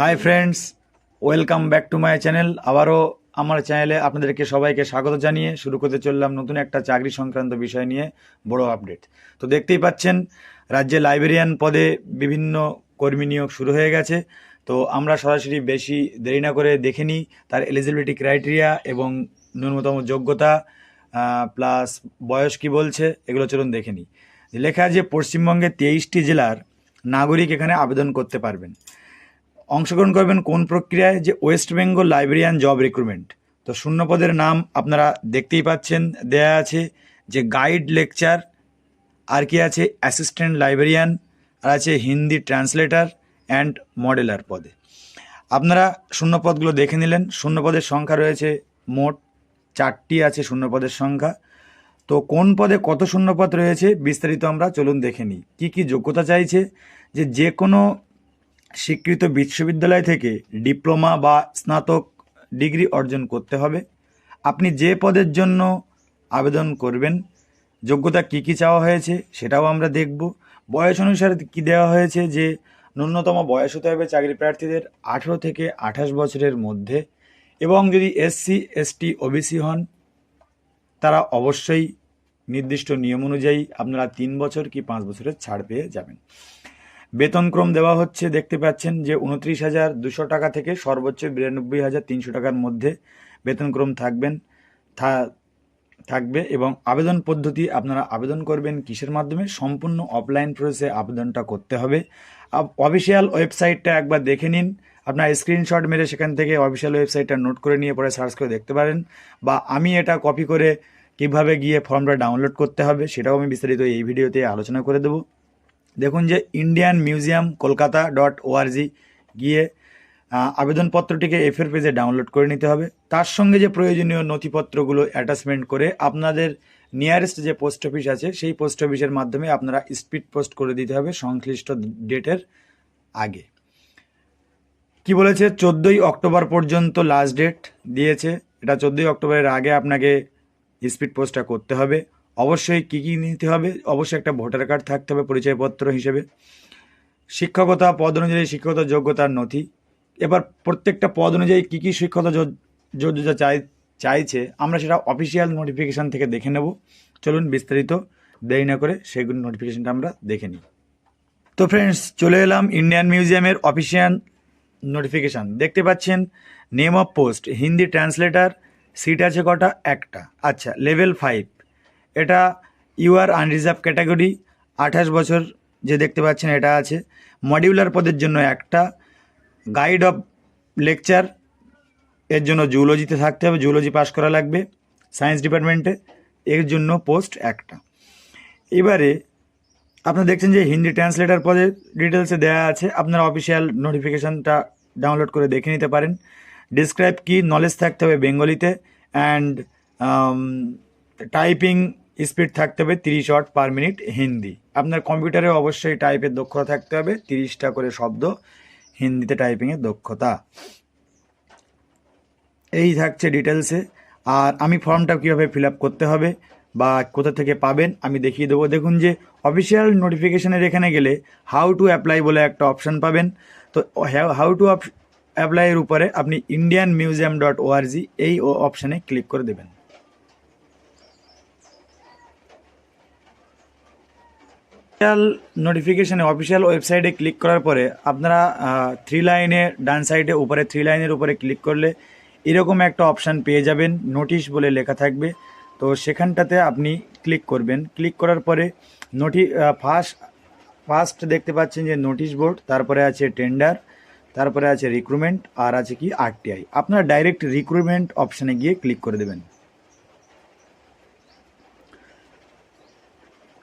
Hi friends welcome back to my channel আবারও আমার চ্যানেলে আপনাদেরকে সবাইকে স্বাগত জানিয়ে শুরু করতে চললাম নতুন একটা চাকরি সংক্রান্ত বিষয় নিয়ে বড় আপডেট তো দেখতেই পাচ্ছেন, রাজ্যে লাইব্রেরিয়ান পদে বিভিন্ন কর্মী নিয়োগ শুরু হয়ে গেছে। তো আমরা সরাসরি বেশি দেরি না করে দেখে নিই তার এলিজিবিলিটি ক্রাইটেরিয়া এবং ন্যূনতম যোগ্যতা প্লাস বয়স কি বলছে, এগুলো চলুন দেখে নিই। লেখা আছে, পশ্চিমবঙ্গের তেইশটি জেলার নাগরিক এখানে আবেদন করতে পারবেন। অংশগ্রহণ করবেন কোন প্রক্রিয়ায়? যে West Bengal librarian job recruitment. তো শূন্য পদের নাম আপনারা দেখতেই পাচ্ছেন, দেয়া আছে যে গাইড লেকচার, আর কি আছে? অ্যাসিস্ট্যান্ট লাইব্রেরিয়ান, আর আছে হিন্দি ট্রান্সলেটার অ্যান্ড মডেলার পদে। আপনারা শূন্যপদগুলো দেখে নিলেন। শূন্যপদের সংখ্যা রয়েছে মোট চারটি আছে শূন্যপদের সংখ্যা। তো কোন পদে কত শূন্যপদ রয়েছে বিস্তারিত আমরা চলুন দেখে নিই। কী কী যোগ্যতা চাইছে? যে যে কোনো স্বীকৃত বিশ্ববিদ্যালয় থেকে ডিপ্লোমা বা স্নাতক ডিগ্রি অর্জন করতে হবে। আপনি যে পদের জন্য আবেদন করবেন, যোগ্যতা কী কী চাওয়া হয়েছে সেটাও আমরা দেখব। বয়স অনুসারে কী দেওয়া হয়েছে যে ন্যূনতম বয়স হতে হবে চাকরি প্রার্থীদের আঠেরো থেকে আঠাশ বছরের মধ্যে এবং যদি এসসি, এসটি, ওবিসি হন, তারা অবশ্যই নির্দিষ্ট নিয়ম অনুযায়ী আপনারা তিন বছর কি পাঁচ বছরের ছাড় পেয়ে যাবেন। বেতনক্রম দেওয়া হচ্ছে, দেখতে পাচ্ছেন যে উনত্রিশ হাজার দুশো টাকা থেকে সর্বোচ্চ বিরানব্বই হাজার তিনশো টাকার মধ্যে বেতনক্রম থাকবেন থাকবে এবং আবেদন পদ্ধতি আপনারা আবেদন করবেন কিসের মাধ্যমে? সম্পূর্ণ অফলাইন প্রসেসে আবেদনটা করতে হবে। অফিসিয়াল ওয়েবসাইটটা একবার দেখে নিন। আপনার স্ক্রিনশট মেরে সেখান থেকে অফিসিয়াল ওয়েবসাইটটা নোট করে নিয়ে পরে সার্চ করে দেখতে পারেন বা আমি এটা কপি করে কীভাবে গিয়ে ফর্মটা ডাউনলোড করতে হবে সেটাও আমি বিস্তারিত এই ভিডিওতে আলোচনা করে দেবো। দেখুন যে Indian museum Kolkata dot ORG গিয়ে আবেদনপত্রটিকে এফের পেজে ডাউনলোড করে নিতে হবে। তার সঙ্গে যে প্রয়োজনীয় নথিপত্রগুলো অ্যাটাচমেন্ট করে আপনাদের নিয়ারেস্ট যে পোস্ট অফিস আছে, সেই পোস্ট অফিসের মাধ্যমে আপনারা স্পিড পোস্ট করে দিতে হবে সংশ্লিষ্ট ডেটের আগে। কি বলেছে? চোদ্দোই অক্টোবর পর্যন্ত লাস্ট ডেট দিয়েছে। এটা চোদ্দোই অক্টোবরের আগে আপনাকে স্পিড পোস্টটা করতে হবে। অবশ্যই কী কী নিতে হবে? অবশ্যই একটা ভোটার কার্ড থাকতে হবে পরিচয়পত্র হিসেবে। শিক্ষকতা পদ অনুযায়ী শিক্ষকতা যোগ্যতার নথি। এবার প্রত্যেকটা পদ অনুযায়ী কী কী শিক্ষকতা যোগ- যোগ্যতা চাই, চাইছে, আমরা সেটা অফিসিয়াল নোটিফিকেশান থেকে দেখে নেব। চলুন বিস্তারিত দেরি না করে সেগুলো নোটিফিকেশানটা আমরা দেখে নিই। তো ফ্রেন্ডস চলে এলাম ইন্ডিয়ান মিউজিয়ামের অফিসিয়াল নোটিফিকেশান দেখতে পাচ্ছেন name of post Hindi translator seat আছে কটা? একটা। আচ্ছা লেভেল ফাইভ এটা ইউআর আনরিজার্ভ ক্যাটাগরি আঠাশ বছর যে দেখতে পাচ্ছেন এটা আছে। মডিউলার পদের জন্য একটা গাইড অফ লেকচার এর জন্য জুলজিতে থাকতে হবে জুলজি পাস করা লাগবে সায়েন্স ডিপার্টমেন্টে এর জন্য পোস্ট একটা। এবারে আপনারা দেখছেন যে হিন্দি ট্রান্সলেটার পদের ডিটেলসে দেওয়া আছে, আপনারা অফিসিয়াল নোটিফিকেশানটা ডাউনলোড করে দেখে নিতে পারেন। ডিসক্রাইব কি নলেজ থাকতে হবে বেঙ্গলিতে অ্যান্ড টাইপিং স্পিড থাকতে হবে তিরিশ ওয়াট পার মিনিট হিন্দি। আপনার কম্পিউটারে অবশ্যই টাইপের দক্ষতা থাকতে হবে, তিরিশটা করে শব্দ, হিন্দিতে টাইপিংয়ের দক্ষতা। এই থাকছে ডিটেলসে আর আমি ফর্মটা কীভাবে ফিল করতে হবে বা কোথা থেকে পাবেন, আমি দেখিয়ে দেবো। দেখুন যে অফিসিয়াল নোটিফিকেশনের এখানে গেলে হাউ টু অ্যাপ্লাই বলে একটা অপশান পাবেন। তো হাউ টু অ্যাপ্লাইয়ের উপরে আপনি ইন্ডিয়ান মিউজিয়াম ডট ওআরজি এই অপশানে ক্লিক করে দেবেন। অফিসিয়াল নোটিফিকেশানে অফিসিয়াল ওয়েবসাইটে ক্লিক করার পরে আপনারা থ্রি লাইনে ডান সাইডে উপরে থ্রি লাইনের উপরে ক্লিক করলে এরকম একটা অপশান পেয়ে যাবেন নোটিশ বলে লেখা থাকবে। তো সেখানটাতে আপনি ক্লিক করবেন। ক্লিক করার পরে নোটি ফার্স্ট ফার্স্ট দেখতে পাচ্ছেন যে নোটিশ বোর্ড তারপরে আছে টেন্ডার তারপরে আছে রিক্রুটমেন্ট আর আছে কি আরটিআই আপনারা ডাইরেক্ট রিক্রুটমেন্ট অপশানে গিয়ে ক্লিক করে দেবেন।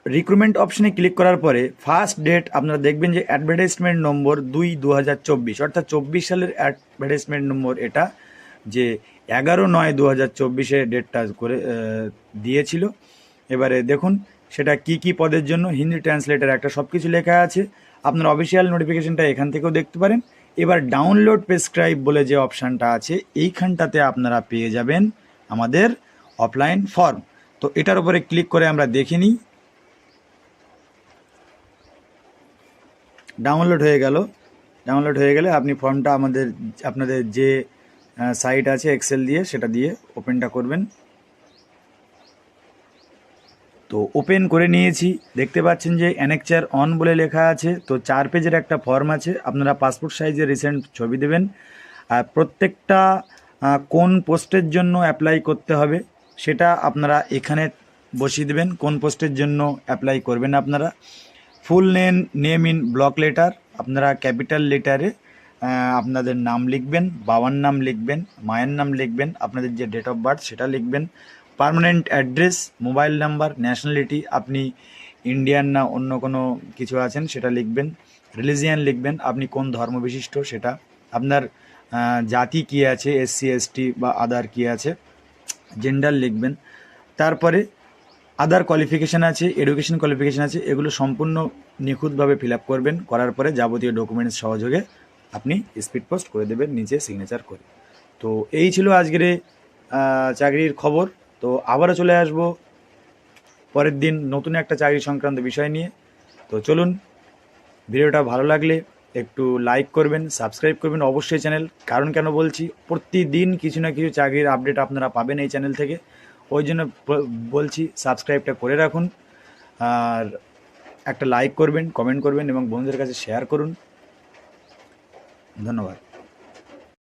রিক্রুটমেন্ট অপশনে ক্লিক করার পরে ফার্স্ট ডেট আপনারা দেখবেন যে অ্যাডভার্টাইজমেন্ট নম্বর দুই দু অর্থাৎ চব্বিশ সালের অ্যাডভার্টাইজমেন্ট নম্বর এটা যে এগারো নয় দু হাজার চব্বিশে ডেটটা করে দিয়েছিল। এবারে দেখুন সেটা কি কি পদের জন্য, হিন্দি ট্রান্সলেটার একটা সব কিছু লেখা আছে। আপনার অফিসিয়াল নোটিফিকেশনটা এখান থেকেও দেখতে পারেন। এবার ডাউনলোড প্রেসক্রাইব বলে যে অপশানটা আছে, এইখানটাতে আপনারা পেয়ে যাবেন আমাদের অফলাইন ফর্ম তো এটার উপরে ক্লিক করে আমরা দেখে নিই। ডাউনলোড হয়ে গেল। ডাউনলোড হয়ে গেলে আপনি ফর্মটা আমাদের, আপনাদের যে সাইট আছে এক্সেল দিয়ে, সেটা দিয়ে ওপেনটা করবেন। তো ওপেন করে নিয়েছি। দেখতে পাচ্ছেন যে অ্যানেকচার অন বলে লেখা আছে। তো চার পেজের একটা ফর্ম আছে। আপনারা পাসপোর্ট সাইজের রিসেন্ট ছবি দেবেন। আর প্রত্যেকটা কোন পোস্টের জন্য অ্যাপ্লাই করতে হবে, সেটা আপনারা এখানে বসিয়ে দেবেন। কোন পোস্টের জন্য অ্যাপ্লাই করবেন আপনারা। Full name name in block letter আপনারা ক্যাপিটাল লেটারে আপনাদের নাম লিখবেন, বাবার নাম লিখবেন, মায়ের নাম লিখবেন, আপনাদের যে ডেট অফ বার্থ সেটা লিখবেন permanent address mobile number nationality আপনি ইন্ডিয়ান না অন্য কোনো কিছু আছেন সেটা লিখবেন রিলিজিয়ান লিখবেন, আপনি কোন ধর্ম বিশিষ্ট সেটা, আপনার জাতি কী আছে এসসি এসটি বা আদার কী আছে জেন্ডার লিখবেন, তারপরে আদার কোয়ালিফিকেশান আছে এডুকেশন কোয়ালিফিকেশান আছে, এগুলো সম্পূর্ণ নিখুঁতভাবে ফিল করবেন, করার পরে যাবতীয় ডকুমেন্টস সহযোগে আপনি স্পিড পোস্ট করে দেবেন, নিচে সিগনেচার করে। তো এই ছিল আজকের চাকরির খবর। তো আবারও চলে আসব পরের দিন নতুন একটা চাকরি সংক্রান্ত বিষয় নিয়ে। তো চলুন, ভিডিওটা ভালো লাগলে একটু লাইক করবেন সাবস্ক্রাইব করবেন অবশ্যই চ্যানেল কারণ কেন বলছি, প্রতিদিন কিছু না কিছু চাকরির আপডেট আপনারা পাবেন এই চ্যানেল থেকে। ওই জন্য বলছি সাবস্ক্রাইবটা করে রাখুন। আর একটা লাইক করবেন কমেন্ট করবেন এবং বন্ধুদের কাছে শেয়ার করুন। ধন্যবাদ।